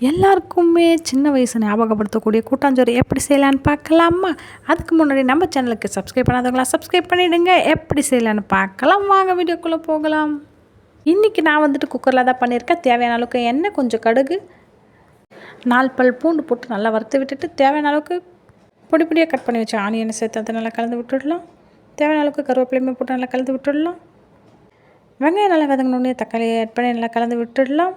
எல்லாருக்குமே சின்ன வயசு ஞாபகப்படுத்தக்கூடிய கூட்டாஞ்சோறு எப்படி செய்யலான்னு பார்க்கலாமா? அதுக்கு முன்னாடி நம்ம சேனலுக்கு சப்ஸ்கிரைப் பண்ணாதவங்களா சப்ஸ்கிரைப் பண்ணிவிடுங்க எப்படி செய்யலான்னு பார்க்கலாம். வாங்க வீடியோக்குள்ளே போகலாம். இன்றைக்கி நான் வந்துட்டு குக்கரில் தான் பண்ணியிருக்கேன். தேவையான அளவுக்கு எண்ணெய் கொஞ்சம் கடுகு நாலு பல் பூண்டு போட்டு நல்லா வறுத்து விட்டுட்டு தேவையான அளவுக்கு பொடி பொடியாக கட் பண்ணி வச்சு ஆனியனை சேர்த்து அதை நல்லா கலந்து விட்டுடலாம். தேவையான அளவுக்கு கருவேப்பிலையுமே போட்டு நல்லா கலந்து விட்டுடலாம். வெங்காயம் நல்லா வதங்கினோடனே தக்காளியை ஆட் பண்ணி நல்லா கலந்து விட்டுடலாம்.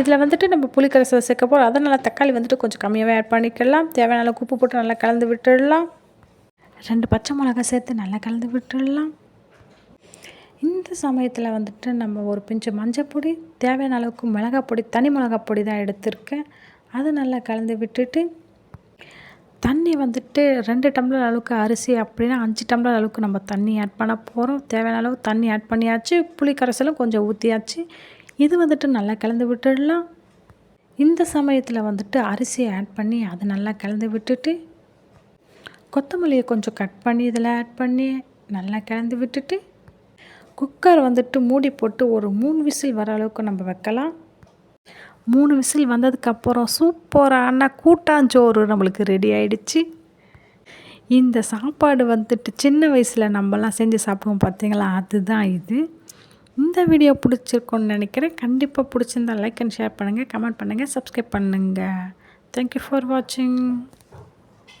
இதில் வந்துட்டு நம்ம புளிக்கரசை சேர்க்க போகிறோம். அதனால் தக்காளி வந்துட்டு கொஞ்சம் கம்மியாகவே ஆட் பண்ணிக்கலாம். தேவையான அளவுக்கு உப்பு போட்டு நல்லா கலந்து விட்டுடலாம். ரெண்டு பச்சை மிளகா சேர்த்து நல்லா கலந்து விட்டுடலாம். இந்த சமயத்தில் வந்துட்டு நம்ம ஒரு பிஞ்சு மஞ்சள் பொடி தேவையான அளவுக்கு மிளகாய் பொடி தனி மிளகா பொடி தான் எடுத்திருக்கேன். அதை நல்லா கலந்து விட்டுட்டு தண்ணி வந்துட்டு ரெண்டு டம்ளர் அளவுக்கு அரிசி அப்படின்னா அஞ்சு டம்ளர் அளவுக்கு நம்ம தண்ணி ஆட் பண்ண போகிறோம் தேவையான அளவு தண்ணி ஆட் பண்ணியாச்சு. புளி கரைசலும் கொஞ்சம் ஊற்றியாச்சு இது வந்துட்டு நல்லா கலந்து விட்டுடலாம். இந்த சமயத்தில் வந்துட்டு அரிசியை ஆட் பண்ணி அதை நல்லா கலந்து விட்டுட்டு கொத்தமல்லியை கொஞ்சம் கட் பண்ணி இதில் ஆட் பண்ணி நல்லா கலந்து விட்டுட்டு குக்கர் வந்துட்டு மூடி போட்டு ஒரு மூணு விசில் வர அளவுக்கு நம்ம வைக்கலாம். மூணு விசில் வந்ததுக்கப்புறம் சூப்பரான கூட்டாஞ்சோறு நம்மளுக்கு ரெடி ஆயிடுச்சு. இந்த சாப்பாடு வந்துட்டு சின்ன வயசில் நம்மலாம் செஞ்சு சாப்பிடுவோம் பார்த்தீங்களா அதுதான் இது. இந்த வீடியோ பிடிச்சிருக்கோன்னு நினைக்கிறேன். கண்டிப்பாக பிடிச்சிருந்தா லைக் அண்ட் ஷேர் பண்ணுங்கள் கமெண்ட் பண்ணுங்கள் சப்ஸ்கிரைப் பண்ணுங்கள் தேங்க்யூ ஃபார் வாட்சிங்